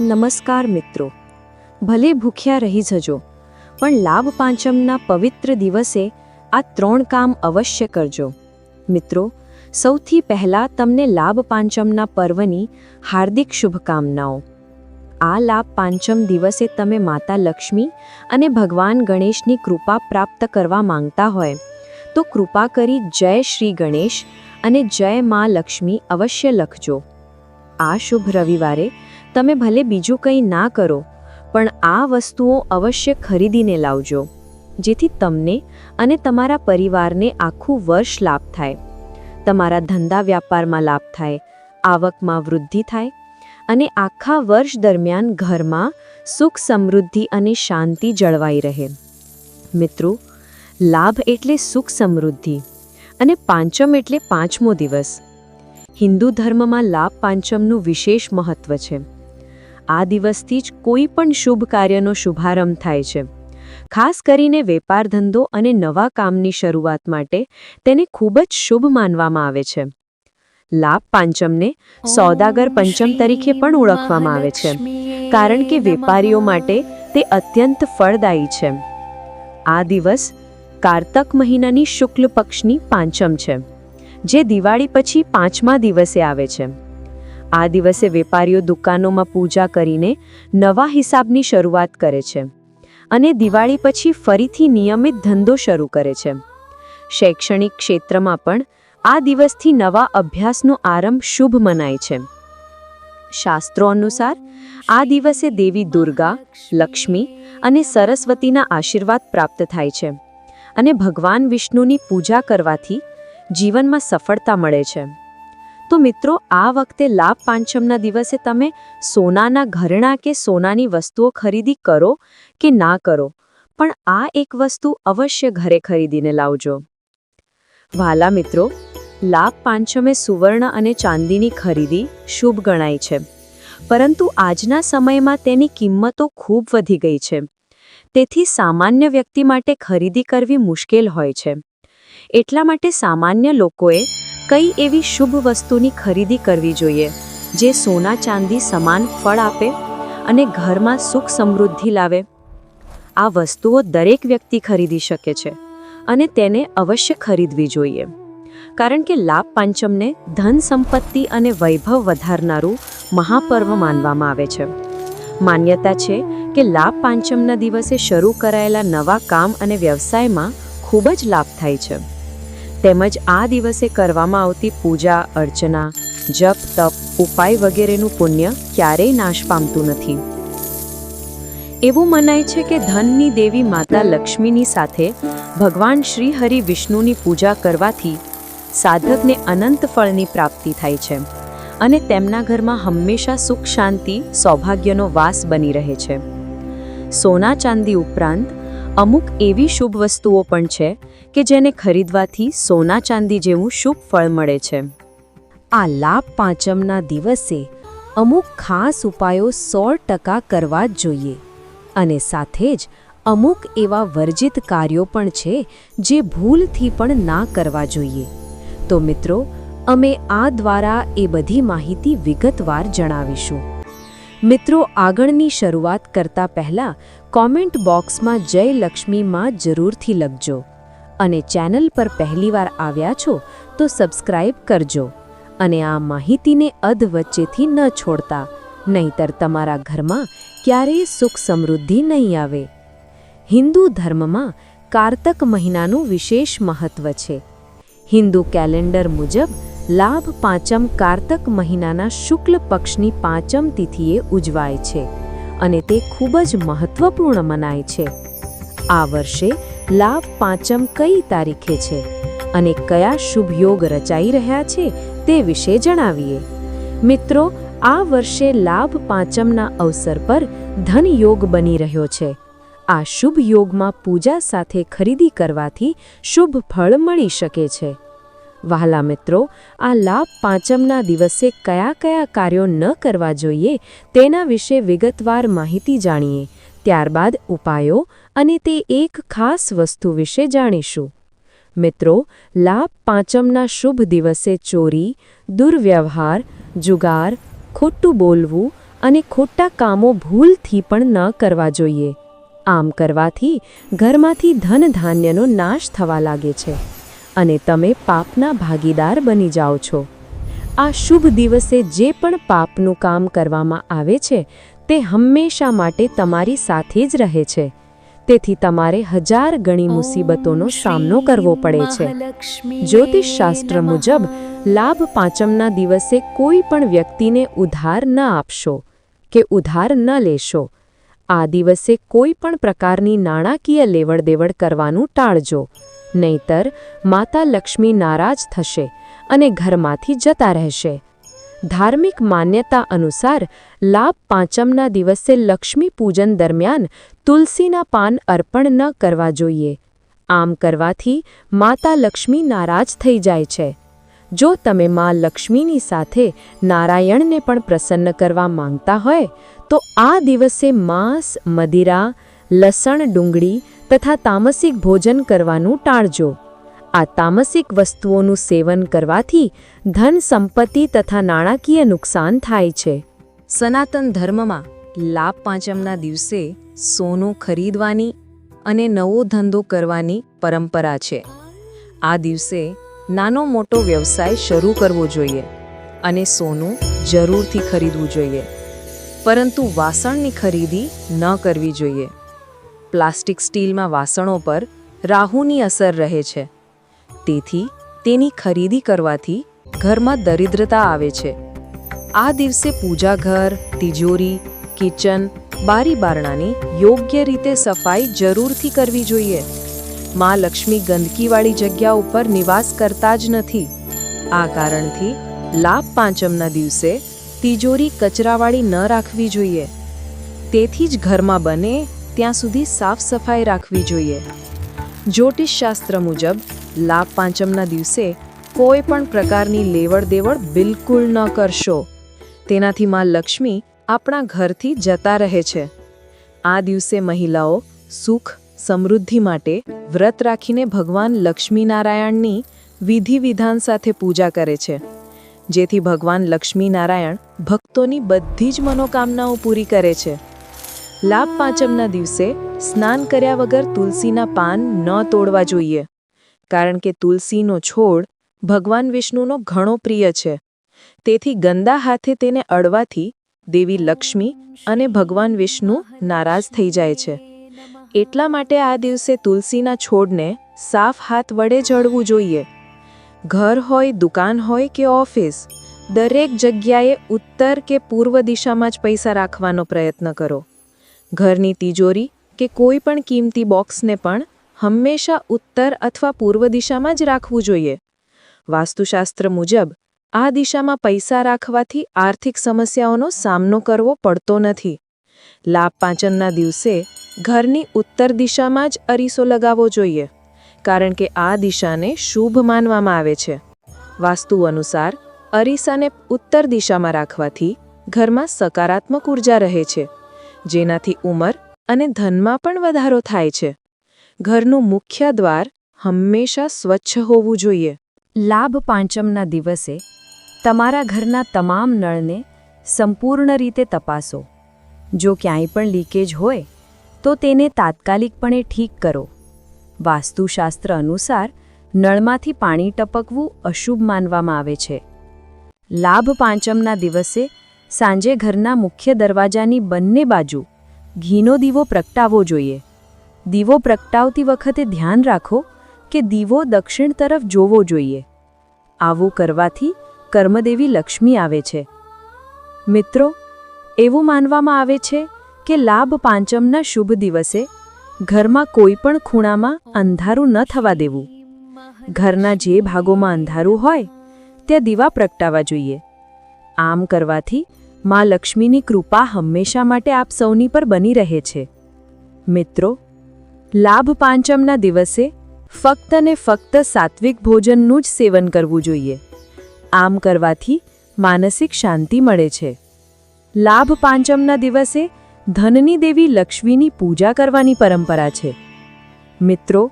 નમસ્કાર મિત્રો. ભલે ભૂખ્યા રહી જજો, પણ લાભ પાંચમના પવિત્ર દિવસે આ ત્રણ કામ અવશ્ય કરજો. મિત્રો, સૌથી પહેલાં તમને લાભ પાંચમના પર્વની હાર્દિક શુભકામનાઓ. આ લાભ પાંચમ દિવસે તમે માતા લક્ષ્મી અને ભગવાન ગણેશની કૃપા પ્રાપ્ત કરવા માંગતા હોય, તો કૃપા કરી જય શ્રી ગણેશ અને જય મા લક્ષ્મી અવશ્ય લખજો. આ શુભ રવિવારે તમે ભલે બીજું કંઈ ના કરો, પણ આ વસ્તુઓ અવશ્ય ખરીદીને લાવજો, જેથી તમને અને તમારા પરિવારને આખું વર્ષ લાભ થાય. તમારા ધંધા વ્યાપારમાં લાભ થાય, આવકમાં વૃદ્ધિ થાય અને આખા વર્ષ દરમિયાન ઘરમાં સુખ સમૃદ્ધિ અને શાંતિ જળવાઈ રહે. મિત્રો, લાભ એટલે સુખ સમૃદ્ધિ અને પાંચમ એટલે પાંચમો દિવસ. હિન્દુ ધર્મમાં લાભ પાંચમનું વિશેષ મહત્વ છે. આ દિવસથી જ કોઈ પણ શુભ કાર્યનો શુભારંભ થાય છે. ખાસ કરીને વેપાર ધંધો અને નવા કામની શરૂઆત માટે તેને ખૂબ જ શુભ માનવામાં આવે છે. લાભ પાંચમને સોદાગર પંચમ તરીકે પણ ઓળખવામાં આવે છે, કારણ કે વેપારીઓ માટે તે અત્યંત ફળદાયી છે. આ દિવસ કારતક મહિનાની શુક્લ પક્ષની પાંચમ છે, જે દિવાળી પછી પાંચમા દિવસે આવે છે. આ દિવસે વેપારીઓ દુકાનોમાં પૂજા કરીને નવા હિસાબની શરૂઆત કરે છે અને દિવાળી પછી ફરીથી નિયમિત ધંધો શરૂ કરે છે. શૈક્ષણિક ક્ષેત્રમાં પણ આ દિવસથી નવા અભ્યાસનો આરંભ શુભ મનાય છે. શાસ્ત્રો અનુસાર, આ દિવસે દેવી દુર્ગા, લક્ષ્મી અને સરસ્વતીના આશીર્વાદ પ્રાપ્ત થાય છે અને ભગવાન વિષ્ણુની પૂજા કરવાથી જીવનમાં સફળતા મળે છે. તો મિત્રો, આ વખતે લાભ પાંચમના દિવસે તમે સોનાના ઘરણા કે સોનાની વસ્તુઓ ખરીદી કરો કે ના કરો? પણ આ એક વસ્તુ અવશ્ય ઘરે ખરીદીને લાવજો. વાલા મિત્રો, લાભ પાંચમે સુવર્ણ અને ચાંદીની ખરીદી શુભ ગણાય છે. પરંતુ આજના સમયમાં તેની કિંમતો ખૂબ વધી ગઈ છે. તેથી સામાન્ય વ્યક્તિ માટે ખરીદી કરવી મુશ્કેલ હોય છે. એટલા માટે સામાન્ય લોકોએ કઈ એવી શુભ વસ્તુની ખરીદી કરવી જોઈએ, જે સોના ચાંદી સમાન ફળ આપે અને ઘરમાં સુખ સમૃદ્ધિ લાવે? આ વસ્તુઓ દરેક વ્યક્તિ ખરીદી શકે છે અને તેને અવશ્ય ખરીદવી જોઈએ. કારણ કે લાભ પાંચમને ધન સંપત્તિ અને વૈભવ વધારનારું મહાપર્વ માનવામાં આવે છે. માન્યતા છે કે લાભ પાંચમના દિવસે શરૂ કરાયેલા નવા કામ અને વ્યવસાયમાં ખૂબ જ લાભ થાય છે. તેમજ આ દિવસે કરવામાં આવતી પૂજા, અર્ચના, જપ, તપ, ઉપાય વગેરેનું પુણ્ય ક્યારેય નાશ પામતું નથી. એવું મનાય છે કે ધનની દેવી માતા લક્ષ્મીની સાથે ભગવાન શ્રી હરિ વિષ્ણુની પૂજા કરવાથી સાધકને અનંત ફળની પ્રાપ્તિ થાય છે અને તેમના ઘરમાં હંમેશા સુખ, શાંતિ, સૌભાગ્યનો વાસ બની રહે છે. સોના ચાંદી ઉપરાંત અમુક એવી શુભ વસ્તુઓ પણ છે કે જેને ખરીદવાથી સોના ચાંદી જેવું શુભ ફળ મળે છે. આ લાભ પાંચમના દિવસે અમુક ખાસ ઉપાયો સો ટકા કરવા જ જોઈએ. અને સાથે જ અમુક એવા વર્જિત કાર્યો પણ છે જે ભૂલથી પણ ના કરવા જોઈએ. તો મિત્રો, અમે આ દ્વારા એ બધી માહિતી વિગતવાર જણાવીશું. મિત્રો, આગળની શરૂઆત કરતા પહેલા કોમેન્ટ બોક્સમાં જય લક્ષ્મીમાં જરૂરથી લખજો. અને ચેનલ પર પહેલીવાર આવ્યા છો તો સબસ્ક્રાઇબ કરજો અને આ માહિતીને અધ વચ્ચેથી ન છોડતા, નહીતર તમારા ઘરમાં ક્યારેય સુખ સમૃદ્ધિ નહીં આવે. હિન્દુ ધર્મમાં કારતક મહિનાનું વિશેષ મહત્વ છે. હિન્દુ કેલેન્ડર મુજબ લાભ પાંચમ કારતક મહિનાના શુક્લ પક્ષની પાંચમ તિથિએ ઉજવાય છે અને તે ખૂબ જ મહત્વપૂર્ણ મનાય છે. આ વર્ષે લાભ પાંચમ કઈ તારીખે છે અને કયા શુભ યોગ રચાઈ રહ્યા છે તે વિશે જણાવીએ. મિત્રો, આ વર્ષે લાભ પાંચમના અવસર પર ધન યોગ બની રહ્યો છે. આ શુભ યોગમાં પૂજા સાથે ખરીદી કરવાથી શુભ ફળ મળી શકે છે. વહાલા મિત્રો, આ લાભ પાંચમના દિવસે કયા કયા કાર્યો ન કરવા જોઈએ તેના વિશે વિગતવાર માહિતી જાણીએ. ત્યારબાદ ઉપાયો અને તે એક ખાસ વસ્તુ વિશે જાણીશું. મિત્રો, લાભ પાંચમના શુભ દિવસે ચોરી, દુર્વ્યવહાર, જુગાર, ખોટું બોલવું અને ખોટા કામો ભૂલથી પણ ન કરવા જોઈએ. આમ કરવાથી ઘરમાંથી ધન ધાન્યનો નાશ થવા લાગે છે અને તમે પાપના ભાગીદાર બની જાઓ છો. આ શુભ દિવસે જે પણ પાપનું કામ કરવામાં આવે છે તે હંમેશા માટે તમારી સાથે જ રહે છે. તેથી તમારે હજાર ગણી મુસીબતોનો સામનો કરવો પડે છે. જ્યોતિષ શાસ્ત્ર મુજબ લાભ પાંચમના દિવસે કોઈ પણ વ્યક્તિને ઉધાર ન આપશો કે ઉધાર ન લેશો. આ દિવસે કોઈ પણ પ્રકારની નાણાકીય લેવડ દેવડ કરવાનું ટાળજો. નહીતર માતા લક્ષ્મી નારાજ થશે અને ઘરમાંથી જતા રહેશે. ધાર્મિક માન્યતા અનુસાર લાભ પાંચમના દિવસે લક્ષ્મી પૂજન દરમિયાન તુલસીના પાન અર્પણ ન કરવા જોઈએ. આમ કરવાથી માતા લક્ષ્મી નારાજ થઈ જાય છે. જો તમે માં લક્ષ્મીની સાથે નારાયણને પણ પ્રસન્ન કરવા માંગતા હોય, તો આ દિવસે માંસ, મદિરા, લસણ, ડુંગળી તથા તામસિક ભોજન કરવાનું ટાળજો. આ તામસિક વસ્તુઓનું સેવન કરવાથી ધન, સંપત્તિ તથા નાણાકીય નુકસાન થાય છે. સનાતન ધર્મમાં લાભ પાંચમના દિવસે સોનું ખરીદવાની અને નવો ધંધો કરવાની પરંપરા છે. આ દિવસે નાનો મોટો વ્યવસાય શરૂ કરવો જોઈએ અને સોનું જરૂરથી ખરીદવું જોઈએ. પરંતુ વાસણની ખરીદી ન કરવી જોઈએ. પ્લાસ્ટિક સ્ટીલમાં વાસણો પર રાહુની અસર રહે છે. તેથી તેની ખરીદી કરવાથી ઘરમાં દરિદ્રતા આવે છે. આ દિવસે પૂજા ઘર તિજોરી, કિચન બારી બારણાની યોગ્ય રીતે સફાઈ જરૂરથી કરવી જોઈએ. માં લક્ષ્મી ગંદકીવાળી જગ્યા ઉપર નિવાસ કરતા જ નથી. આ કારણથી લાભ પાંચમના દિવસે તિજોરી કચરાવાળી ન રાખવી જોઈએ. તેથી જ ઘરમાં બને ત્યાં સુધી સાફ સફાઈ રાખવી જોઈએ. જ્યોતિષશાસ્ત્ર મુજબ લાભ પાંચમના દિવસે કોઈ પણ પ્રકારની લેવડ દેવડ બિલકુલ ન કરશો. તેનાથી માં લક્ષ્મી આપણા ઘરથી જતા રહે છે. આ દિવસે મહિલાઓ સુખ, સમૃદ્ધિ માટે વ્રત રાખીને ભગવાન લક્ષ્મીનારાયણની વિધિ વિધાન સાથે પૂજા કરે છે. જેથી ભગવાન લક્ષ્મીનારાયણ ભક્તોની બધી જ મનોકામનાઓ પૂરી કરે છે. લાભ પાંચમના દિવસે સ્નાન કર્યા વગર તુલસીના પાન ન તોડવા જોઈએ. કારણ કે તુલસીનો છોડ ભગવાન વિષ્ણુનો ઘણો પ્રિય છે. તેથી ગંદા હાથે તેને અડવાથી દેવી લક્ષ્મી અને ભગવાન વિષ્ણુ નારાજ થઈ જાય છે. એટલા માટે આ દિવસે તુલસીના છોડને સાફ હાથ વડે જળવું જોઈએ. ઘર હોય, દુકાન હોય કે ઓફિસ, દરેક જગ્યાએ ઉત્તર કે પૂર્વ દિશામાં જ પૈસા રાખવાનો પ્રયત્ન કરો. ઘરની તિજોરી કે કોઈ પણ કિંમતી બોક્સને પણ હંમેશા ઉત્તર અથવા પૂર્વ દિશામાં જ રાખવું જોઈએ. વાસ્તુશાસ્ત્ર મુજબ, આ દિશામાં પૈસા રાખવાથી આર્થિક સમસ્યાઓનો સામનો કરવો પડતો નથી. લાભ પાંચમના દિવસે ઘરની ઉત્તર દિશામાં જ અરીસો લગાવવો જોઈએ, કારણ કે આ દિશાને શુભ માનવામાં આવે છે. વાસ્તુ અનુસાર, અરીસાને ઉત્તર દિશામાં રાખવાથી ઘરમાં સકારાત્મક ઊર્જા રહે છે, જેનાથી ઉંમર અને ધનમાં પણ વધારો થાય છે. ઘરનું મુખ્ય દ્વાર હંમેશા સ્વચ્છ હોવું જોઈએ. લાભ પાંચમના દિવસે તમારા ઘરના તમામ નળને સંપૂર્ણ રીતે તપાસો. જો ક્યાંય પણ લીકેજ હોય, તો તેને તાત્કાલિકપણે ઠીક કરો. વાસ્તુશાસ્ત્ર અનુસાર, નળમાંથી પાણી ટપકવું અશુભ માનવામાં આવે છે. લાભ પાંચમના દિવસે સાંજે ઘરના મુખ્ય દરવાજાની બંને બાજુ ઘીનો દીવો પ્રગટાવવો જોઈએ. દીવો પ્રગટાવતી વખતે ધ્યાન રાખો કે દીવો દક્ષિણ તરફ જોવો જોઈએ. આવું કરવાથી કર્મદેવી લક્ષ્મી આવે છે. મિત્રો, એવું માનવામાં આવે છે કે લાભ પાંચમના શુભ દિવસે ઘરમાં કોઈ પણ ખૂણામાં અંધારું ન થવા દેવું. ઘરના જે ભાગોમાં અંધારું હોય, ત્યાં દીવા પ્રગટાવા જોઈએ. આમ કરવાથી માં લક્ષ્મીની કૃપા હંમેશા માટે આપ સૌની પર બની રહે છે. મિત્રો લાભ પાંચમના દિવસે ફક્ત ને ફક્ત સાત્વિક ભોજનનું જ સેવન કરવું જોઈએ. આમ કરવાથી માનસિક શાંતિ મળે છે. લાભ પાંચમના દિવસે ધનની દેવી લક્ષ્મીની પૂજા કરવાની પરંપરા છે. મિત્રો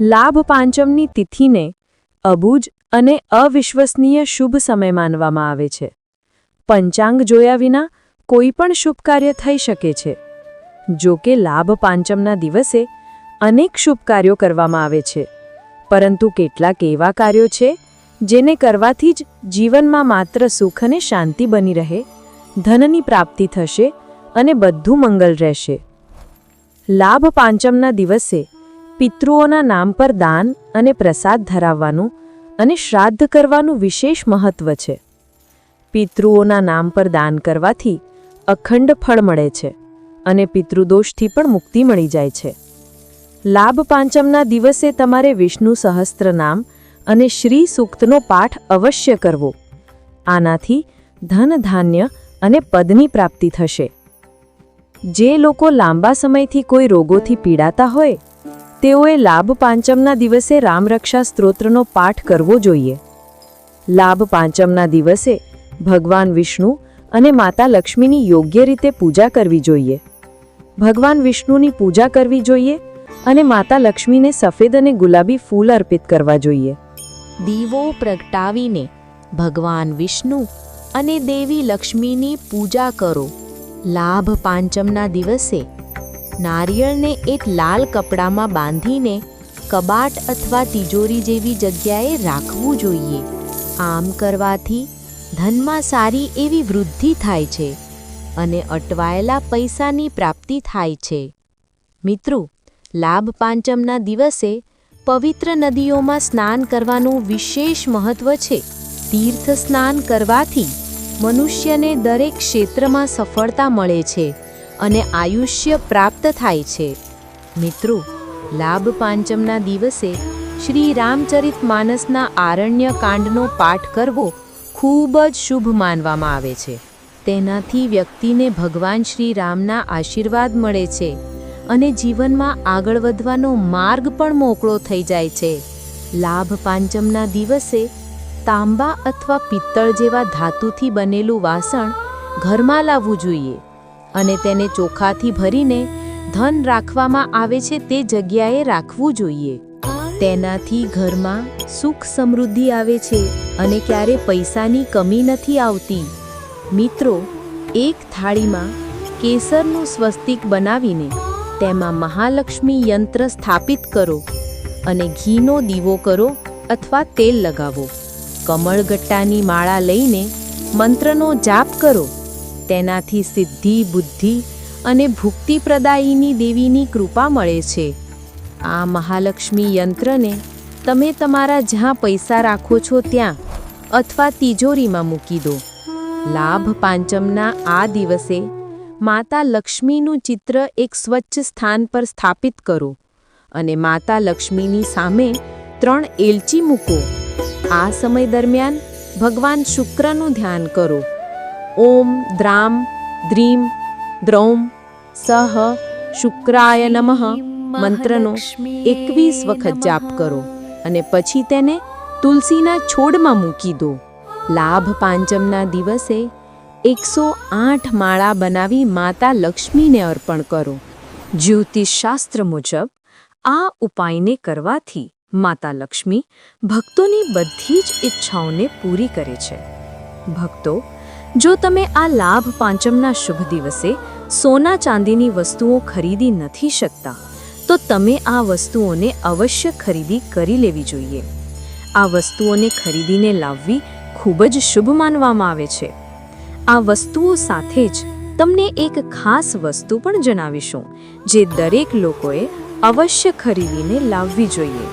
લાભ પાંચમની તિથિને અબુજ અને અવિશ્વસનીય શુભ સમય માનવામાં આવે છે. પંચાંગ જોયા વિના કોઈ પણ શુભ કાર્ય થઈ શકે છે. જો કે લાભ પાંચમના દિવસે અનેક શુભ કાર્યો કરવામાં આવે છે. પરંતુ કેટલાક એવા કાર્યો છે, જેને કરવાથી જ જીવનમાં માત્ર સુખ અને શાંતિ બની રહે, ધનની પ્રાપ્તિ થશે અને બધું મંગલ રહેશે. લાભ પાંચમના દિવસે પિતૃઓના નામ પર દાન અને પ્રસાદ ધરાવવાનું અને શ્રાદ્ધ કરવાનું વિશેષ મહત્વ છે. પિતૃઓના નામ પર દાન કરવાથી અખંડ ફળ મળે છે અને પિતૃદોષથી પણ મુક્તિ મળી જાય છે. લાભ પાંચમના દિવસે તમારે વિષ્ણુ સહસ્ત્ર નામ અને શ્રી સૂક્તનો પાઠ અવશ્ય કરવો. આનાથી ધન, ધાન્ય અને પદની પ્રાપ્તિ થશે. જે લોકો લાંબા સમયથી કોઈ રોગોથી પીડાતા હોય, તેઓએ લાભ પાંચમના દિવસે રામરક્ષા સ્ત્રોત્રનો પાઠ કરવો જોઈએ. લાભ પાંચમના દિવસે ભગવાન વિષ્ણુ અને માતા લક્ષ્મીની યોગ્ય રીતે પૂજા કરવી જોઈએ. ભગવાન વિષ્ણુની પૂજા કરવી જોઈએ અને માતા લક્ષ્મીને સફેદ અને ગુલાબી ફૂલ અર્પિત કરવા જોઈએ. દીવો પ્રગટાવીને ભગવાન વિષ્ણુ અને દેવી લક્ષ્મીની પૂજા કરો. લાભ પાંચમના દિવસે નારિયેળને એક લાલ કપડામાં બાંધીને કબાટ અથવા તિજોરી જેવી જગ્યાએ રાખવું જોઈએ. આમ કરવાથી ધનમાં સારી એવી વૃદ્ધિ થાય છે અને અટવાયેલા પૈસાની પ્રાપ્તિ થાય છે. મિત્રો લાભ પાંચમના દિવસે પવિત્ર નદીઓમાં સ્નાન કરવાનું વિશેષ મહત્વ છે. તીર્થ સ્નાન કરવાથી મનુષ્યને દરેક ક્ષેત્રમાં સફળતા મળે છે અને આયુષ્ય પ્રાપ્ત થાય છે. મિત્રો લાભ પાંચમના દિવસે શ્રી રામચરિત માનસના આરણ્ય કાંડનો પાઠ કરવો ખૂબ જ શુભ માનવામાં આવે છે. તેનાથી વ્યક્તિને ભગવાન શ્રી રામના આશીર્વાદ મળે છે. અને જીવનમાં આગળ વધવાનો માર્ગ પણ મોકળો થઈ જાય છે. લાભ પાંચમના દિવસે તાંબા અથવા પિત્તળ જેવા ધાતુથી બનેલું વાસણ ઘરમાં લાવવું જોઈએ અને તેને ચોખાથી ભરીને ધન રાખવામાં આવે છે તે જગ્યાએ રાખવું જોઈએ. તેનાથી ઘરમાં સુખ સમૃદ્ધિ આવે છે અને ક્યારે પૈસાની કમી નથી આવતી. મિત્રો, એક થાળીમાં કેસરનું સ્વસ્તિક બનાવીને તેમાં મહાલક્ષ્મી યંત્ર સ્થાપિત કરો અને ઘીનો દીવો કરો અથવા તેલ લગાવો. કમળગટ્ટાની માળા લઈને મંત્રનો જાપ કરો. તેનાથી સિદ્ધિ, બુદ્ધિ અને ભુક્તિ પ્રદાયીની દેવીની કૃપા મળે છે. આ મહાલક્ષ્મી યંત્રને તમે તમારા જ્યાં પૈસા રાખો છો ત્યાં અથવા તિજોરીમાં મૂકી દો. લાભ પાંચમના આ દિવસે માતા લક્ષ્મીનું ચિત્ર એક સ્વચ્છ સ્થાન પર સ્થાપિત કરો અને માતા લક્ષ્મીની સામે ત્રણ એલચી મૂકો. આ સમય દરમિયાન ભગવાન શુક્રનું ધ્યાન કરો. ઓમ દ્રામ દ્રીમ દ્રૌમ સહ શુક્રાય નમઃ મંત્રનો એકવીસ વખત જાપ કરો અને પછી તેને તુલસીના છોડમાં મૂકી દો. લાભ પાંચમના દિવસે એકસો આઠ માળા બનાવી માતા લક્ષ્મીને અર્પણ કરો. જ્યોતિષશાસ્ત્ર મુજબ આ ઉપાયને કરવાથી માતા લક્ષ્મી ભક્તોની બધી જ ઈચ્છાઓને પૂરી કરે છે. ભક્તો, જો તમે આ લાભ પાંચમના શુભ દિવસે સોના ચાંદીની વસ્તુઓ ખરીદી નથી શકતા, તો તમે આ વસ્તુઓને અવશ્ય ખરીદી કરી લેવી જોઈએ. આ વસ્તુઓને ખરીદીને લાવવી ખૂબ જ શુભ માનવામાં આવે છે. આ વસ્તુઓ સાથે જ તમને એક ખાસ વસ્તુ પણ જણાવીશું, જે દરેક લોકોએ અવશ્ય ખરીદીને લાવવી જોઈએ.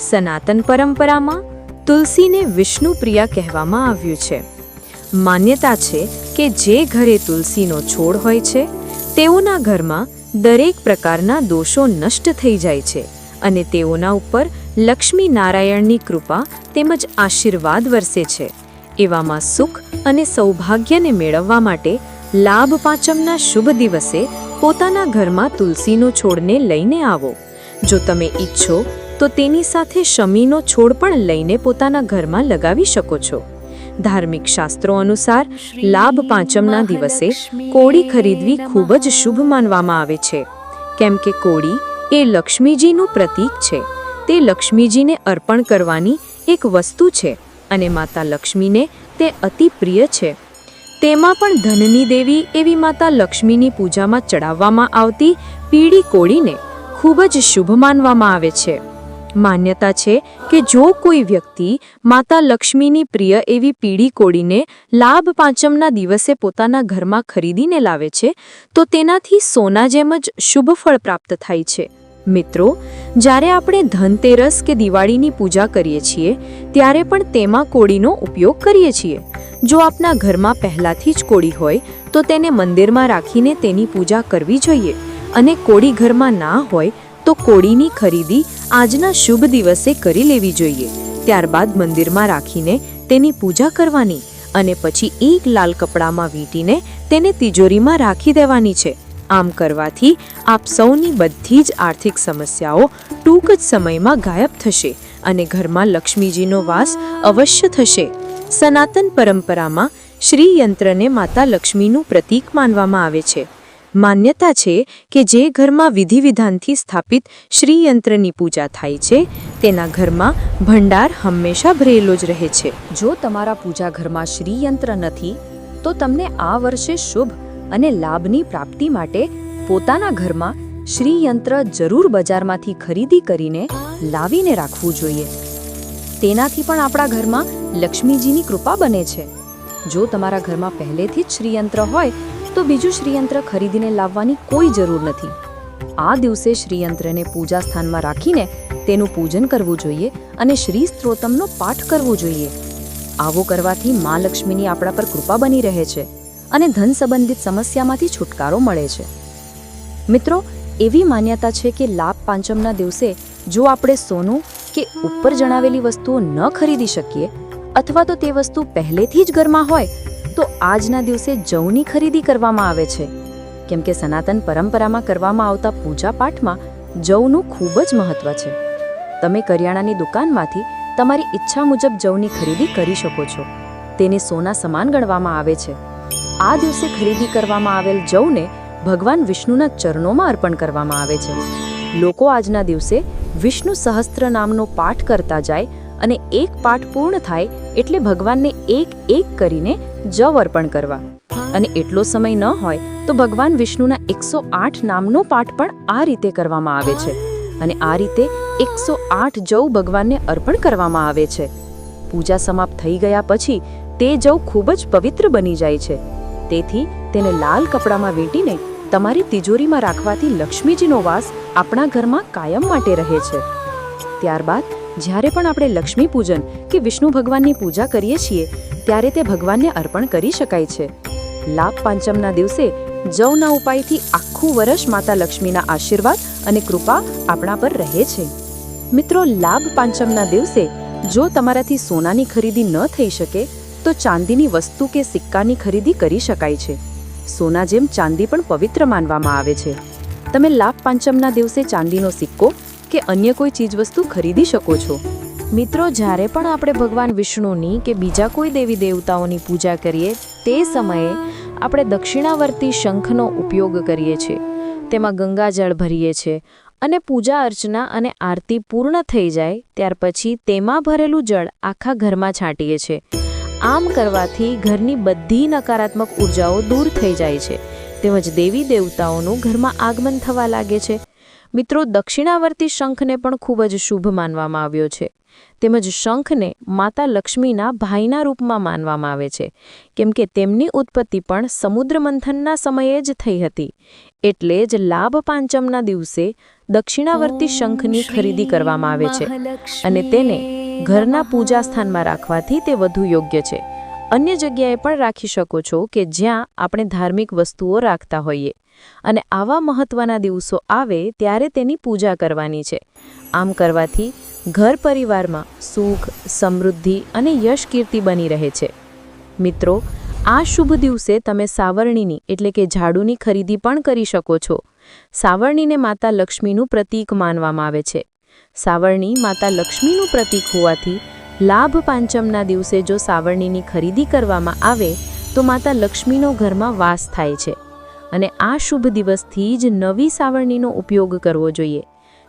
સનાતન પરંપરામાં તુલસીને વિષ્ણુ પ્રિયા કહેવામાં આવ્યું છે. માન્યતા છે કે જે ઘરે તુલસીનો છોડ હોય છે, તેઓના ઘરમાં દરેક પ્રકારના દોષો નષ્ટ થઈ જાય છે અને તેઓના ઉપર લક્ષ્મી નારાયણની કૃપા તેમજ આશીર્વાદ વરસે છે. એવામાં સુખ અને સૌભાગ્યને મેળવવા માટે લાભ પાંચમના શુભ દિવસે પોતાના ઘરમાં તુલસીનો છોડને લઈને આવો. જો તમે ઈચ્છો, તો તેની સાથે શમીનો છોડ પણ લઈને પોતાના ઘરમાં લગાવી શકો છો. ધાર્મિક શાસ્ત્રો અનુસાર, લાભ પાંચમના દિવસે કોળી ખરીદવી ખૂબ જ શુભ માનવામાં આવે છે. કેમ કે કોળી એ લક્ષ્મીજીનું પ્રતીક છે. તે લક્ષ્મીજીને અર્પણ કરવાની એક વસ્તુ છે. અને માતા લક્ષ્મીને તે અતિ પ્રિય છે. તેમાં પણ ધનની દેવી એવી માતા લક્ષ્મીની પૂજામાં ચડાવવામાં આવતી પીળી કોળીને ખૂબ જ શુભ માનવામાં આવે છે. માન્યતા છે કે જો કોઈ વ્યક્તિ માતા લક્ષ્મીની પ્રિય એવી પીળી કોળીને લાભ પાંચમના દિવસે પોતાના ઘરમાં ખરીદીને લાવે છે, તો તેનાથી સોના જેમ જ શુભ ફળ પ્રાપ્ત થાય છે. મિત્રો, જ્યારે આપણે ધનતેરસ કે દિવાળીની પૂજા કરીએ છીએ, ત્યારે પણ તેમાં કોળીનો ઉપયોગ કરીએ છીએ. જો આપના ઘરમાં પહેલાથી જ કોળી હોય, તો તેને મંદિરમાં રાખીને તેની પૂજા કરવી જોઈએ. અને કોળી ઘરમાં ના હોય, તો કોળીની ખરીદી આજના શુભ દિવસે કરી લેવી જોઈએ. ત્યારબાદ મંદિરમાં રાખીને તેની પૂજા કરવાની અને પછી એક લાલ કપડામાં વીંટીને તેને તિજોરીમાં રાખી દેવાની છે. આમ કરવાથી આપ સૌની બધી જ આર્થિક સમસ્યાઓ ટૂંક જ સમયમાં ગાયબ થશે અને ઘરમાં લક્ષ્મીજીનો વાસ અવશ્ય થશે. સનાતન પરંપરામાં શ્રી યંત્રને માતા લક્ષ્મીનું પ્રતીક માનવામાં આવે છે. માન્યતા છે કે જે ઘરમાં વિધિ વિધાનથી સ્થાપિત શ્રી યંત્રની પૂજા થાય છે, તેના ઘરમાં ભંડાર હંમેશા ભરેલો જ રહે છે. જો તમારા પૂજા ઘરમાં શ્રી યંત્ર નથી, તો તમને આ વર્ષે શુભ અને લાભની પ્રાપ્તિ માટે પોતાના ઘરમાં શ્રીયંત્ર જરૂર બજારમાંથી ખરીદી કરીને લાવીને રાખવું જોઈએ. તેનાથી પણ આપણા ઘરમાં લક્ષ્મીજીની કૃપા બને છે. જો તમારા ઘરમાં પહેલેથી જ શ્રીયંત્ર હોય, તો બીજું શ્રીયંત્ર ખરીદીને લાવવાની કોઈ જરૂર નથી. આ દિવસે શ્રીયંત્રને પૂજા સ્થાનમાં રાખીને તેનું પૂજન કરવું જોઈએ અને શ્રી સ્ત્રોતમનો પાઠ કરવો જોઈએ. આવો કરવાથી મા લક્ષ્મીની આપણા પર કૃપા બની રહે છે. અને ધન સંબંધિત સમસ્યામાંથી છુટકારો મળે છે. મિત્રો, એવી માન્યતા છે કે લાભ પાંચમના દિવસે જો આપણે સોનું કે ઉપર જણાવેલી વસ્તુઓ ન ખરીદી શકીએ અથવા તો તે વસ્તુ પહેલેથી જ ઘરમાં હોય, તો આજના દિવસે જવની ખરીદી કરવામાં આવે છે. કેમ કે સનાતન પરંપરામાં કરવામાં આવતા પૂજા પાઠમાં જવનું ખૂબ જ મહત્વ છે. તમે કરિયાણાની દુકાનમાંથી તમારી ઈચ્છા મુજબ જવની ખરીદી કરી શકો છો. તેને સોના સમાન ગણવામાં આવે છે. આ દિવસે ખરીદી કરવામાં આવેલ જવને ભગવાન વિષ્ણુના ચરણોમાં અર્પણ કરવામાં આવે છે. લોકો આજના દિવસે વિષ્ણુ સહસ્ત્ર નામનો પાઠ કરતા જાય અને એક પાઠ પૂર્ણ થાય એટલે ભગવાનને એક એક કરીને જવ અર્પણ કરવા. અને એટલો સમય ન હોય તો ભગવાન વિષ્ણુના એકસો આઠ નામનો પાઠ પણ આ રીતે કરવામાં આવે છે. અને આ રીતે એકસો આઠ જવ ભગવાનને અર્પણ કરવામાં આવે છે. પૂજા સમાપ્ત થઈ ગયા પછી તે જવ ખૂબ જ પવિત્ર બની જાય છે. તેથી તેને લાલ કપડામાં વીંટીને તમારી તિજોરીમાં રાખવાથી લક્ષ્મીજીનો વાસ આપણા ઘરમાં કાયમ માટે રહે છે. ત્યારબાદ જ્યારે પણ આપણે લક્ષ્મી પૂજન કે વિષ્ણુ ભગવાનની પૂજા કરીએ છીએ, ત્યારે તે ભગવાનને અર્પણ કરી શકાય છે. લાભ પાંચમના દિવસે જવના ઉપાયથી આખું વર્ષ માતા લક્ષ્મીના આશીર્વાદ અને કૃપા આપણા પર રહે છે. મિત્રો, લાભ પાંચમના દિવસે જો તમારાથી સોનાની ખરીદી ન થઈ શકે તો ચાંદીની વસ્તુ કે સિક્કાની ખરીદી કરી શકાય છે. સોના જેમ ચાંદી પણ પવિત્ર માનવામાં આવે છે. તમે લાભ પાંચમના દિવસે ચાંદીનો સિક્કો કે અન્ય કોઈ ચીજવસ્તુ ખરીદી શકો છો. મિત્રો, જ્યારે પણ આપણે ભગવાન વિષ્ણુની કે બીજા કોઈ દેવી દેવતાઓની પૂજા કરીએ, તે સમયે આપણે દક્ષિણાવર્તી શંખનો ઉપયોગ કરીએ છીએ. તેમાં ગંગાજળ ભરીએ છીએ અને પૂજા અર્ચના અને આરતી પૂર્ણ થઈ જાય, ત્યાર પછી તેમાં ભરેલું જળ આખા ઘરમાં છાંટીએ છીએ. આમ કરવાથી ઘરની બધી નકારાત્મક ઉર્જાઓ દૂર થઈ જાય છે. તેમજ દેવી દેવતાઓનું ઘરમાં આગમન થવા લાગે છે. મિત્રો, દક્ષિણાવર્તી શંખને પણ ખૂબ જ શુભ માનવામાં આવ્યો છે. તેમજ શંખને માતા લક્ષ્મીના ભાઈના રૂપમાં માનવામાં આવે છે. કેમ કે તેમની ઉત્પત્તિ પણ સમુદ્ર મંથનના સમયે જ થઈ હતી. એટલે જ લાભ પાંચમના દિવસે દક્ષિણાવર્તી શંખની ખરીદી કરવામાં આવે છે. અને તેને ઘરના પૂજા સ્થાનમાં રાખવાથી તે વધુ યોગ્ય છે. અન્ય જગ્યાએ પણ રાખી શકો છો કે જ્યાં આપણે ધાર્મિક વસ્તુઓ રાખતા હોઈએ. અને આવા મહત્વના દિવસો આવે ત્યારે તેની પૂજા કરવાની છે. આમ કરવાથી ઘર પરિવારમાં સુખ, સમૃદ્ધિ અને યશ કીર્તિ બની રહે છે. મિત્રો, આ શુભ દિવસે તમે સાવરણીની એટલે કે ઝાડુની ખરીદી પણ કરી શકો છો. સાવરણીને માતા લક્ષ્મીનું પ્રતીક માનવામાં આવે છે. સાવરણી માતા લક્ષ્મીનું પ્રતીક હોવાથી લાભ પાંચમના દિવસે જો સાવરણીની ખરીદી કરવામાં આવે, તો માતા લક્ષ્મીનો ઘરમાં વાસ થાય છે. અને આ શુભ દિવસથી જ નવી સાવરણીનો ઉપયોગ કરવો જોઈએ.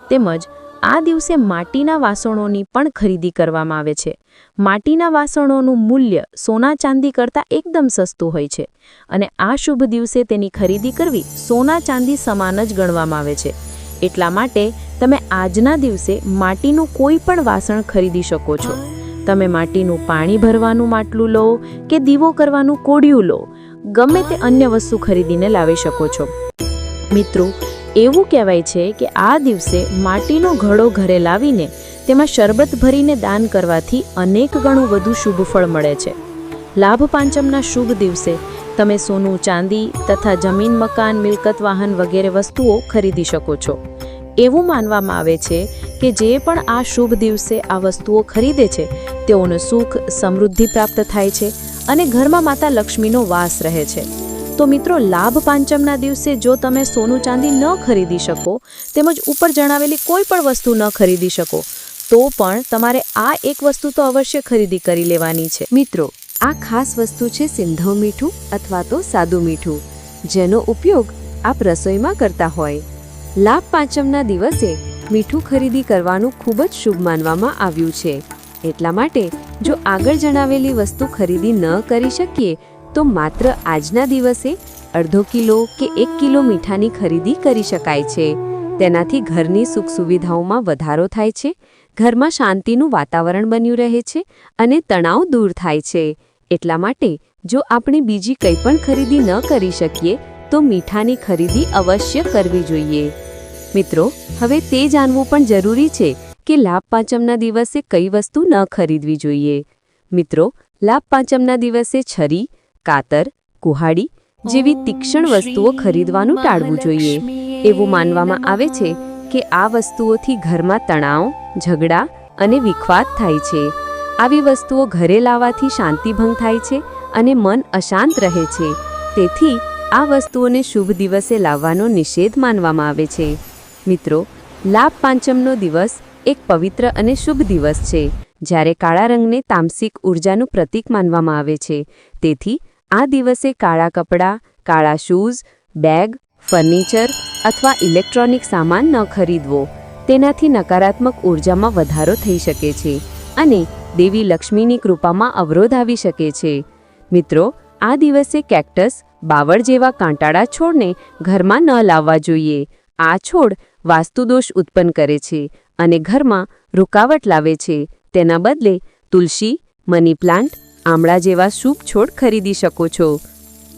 તેમજ આ દિવસે માટીના વાસણોની પણ ખરીદી કરવામાં આવે છે. માટીના વાસણોનું મૂલ્ય સોના ચાંદી કરતાં એકદમ સસ્તું હોય છે. અને આ શુભ દિવસે તેની ખરીદી કરવી સોના ચાંદી સમાન જ ગણવામાં આવે છે. એટલા માટે તમે આજના દિવસે માટીનું કોઈ પણ વાસણ ખરીદી શકો છો. તમે માટીનું પાણી ભરવાનું માટલું લો કે દીવો કરવાનું કોડિયું લો. ગમે તે અન્ય વસ્તુ ખરીદીને લાવી શકો છો. મિત્રો, એવું કહેવાય છે કે આ દિવસે માટીનો ઘડો ઘરે લાવીને તેમાં શરબત ભરીને દાન કરવાથી અનેક ગણું વધુ શુભ ફળ મળે છે. લાભ પાંચમના શુભ દિવસે તમે સોનું, ચાંદી તથા જમીન, મકાન, મિલકત, વાહન વગેરે વસ્તુઓ ખરીદી શકો છો. એવું માનવામાં આવે છે કે જે પણ આ શુભ દિવસે આ વસ્તુઓ ખરીદે છે, તેઓને સુખ, સમૃદ્ધિ પ્રાપ્ત થાય છે અને ઘરમાં માતા લક્ષ્મીનો વાસ રહે છે. તો મિત્રો, લાભ પાંચમના દિવસે જો તમે સોનું, ચાંદી ન ખરીદી શકો, તેમજ ઉપર જણાવેલી કોઈ પણ વસ્તુ ન ખરીદી શકો, તો પણ તમારે આ એક વસ્તુ તો અવશ્ય ખરીદી કરી લેવાની છે. મિત્રો આ ખાસ વસ્તુ છે સિંધવ મીઠું અથવા તો સાદું મીઠું, જેનો ઉપયોગ આપ રસોઈમાં કરતા હોય. લાભ પાંચમના દિવસે મીઠું ખરીદી કરવાનું ખૂબ જ શુભ માનવામાં આવ્યું છે. એટલા માટે, જો આગળ જણાવેલી વસ્તુ ખરીદી ન કરી શકીએ, તો માત્ર આજના દિવસે અડધો કિલો કે એક કિલો મીઠાની ખરીદી કરી શકાય છે. તેનાથી ઘરની સુખ સુવિધાઓમાં વધારો થાય છે ઘરમાં શાંતિનું વાતાવરણ બન્યું રહે છે અને તણાવ દૂર થાય છે. એટલા માટે જો આપણે બીજી કંઈ પણ ખરીદી ન કરી શકીએ, તો મીઠાની ખરીદી અવશ્ય કરવી જોઈએ. મિત્રો, હવે તે જાણવું પણ જરૂરી છે કે લાભ પાંચમના દિવસે કઈ વસ્તુ ન ખરીદવી જોઈએ. મિત્રો, લાભ પાંચમના દિવસે છરી, કાતર, કુહાડી જેવી તીક્ષ્ણ વસ્તુઓ ખરીદવાનું ટાળવું જોઈએ. એવું માનવામાં આવે છે કે આ વસ્તુઓથી ઘરમાં તણાવ, ઝઘડા અને વિખવાદ થાય છે. આવી વસ્તુઓ ઘરે લાવવાથી શાંતિભંગ થાય છે અને મન અશાંત રહે છે. તેથી આ વસ્તુઓને શુભ દિવસે લાવવાનો નિષેધ માનવામાં આવે છે. મિત્રો, લાભ પાંચમનો દિવસ એક પવિત્ર અને શુભ દિવસ છે, જ્યારે કાળા રંગને તામસિક ઉર્જાનું પ્રતીક માનવામાં આવે છે. તેથી આ દિવસે કાળા કપડાં, કાળા શૂઝ, બેગ ફર્નિચર અથવા ઇલેક્ટ્રોનિક સામાન ન ખરીદવો. તેનાથી નકારાત્મક ઉર્જામાં વધારો થઈ શકે છે અને દેવી લક્ષ્મીની કૃપામાં અવરોધ આવી શકે છે. મિત્રો, આ દિવસે કેક્ટસ બાવળ જેવા કાંટાળા છોડને ઘરમાં ન લાવવા જોઈએ. આ છોડ વાસ્તુદોષ ઉત્પન્ન કરે છે અને ઘરમાં રૂકાવટ લાવે છે. તેના બદલે તુલસી, મની પ્લાન્ટ, આમળા જેવા શુભ છોડ ખરીદી શકો છો.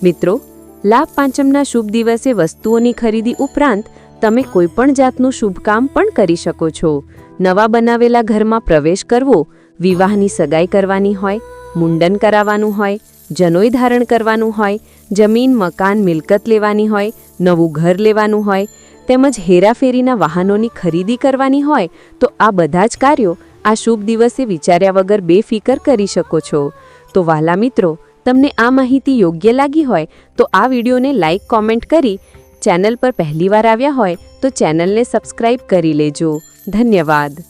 મિત્રો લાભ પાંચમના શુભ દિવસે વસ્તુઓની ખરીદી ઉપરાંત તમે કોઈપણ જાતનું શુભ કામ પણ કરી શકો છો. નવા બનાવેલા ઘરમાં પ્રવેશ કરવો, વિવાહની સગાઈ કરવાની હોય, મુંડન કરાવવાનું હોય, જનોઈ ધારણ કરવાનું હોય, જમીન, મકાન, મિલકત લેવાની હોય, નવું ઘર લેવાનું હોય, તેમજ હેરાફેરીના વાહનોની ખરીદી કરવાની હોય, તો આ બધા જ કાર્યો આ શુભ દિવસે વિચાર્યા વગર બેફિકર કરી શકો છો. તો વાલા મિત્રો તમને આ માહિતી યોગ્ય લાગી હોય તો આ વિડીયોને લાઇક કોમેન્ટ કરી ચેનલ પર પહેલીવાર આવ્યા હોય તો ચેનલને સબસ્ક્રાઇબ કરી લેજો. ધન્યવાદ.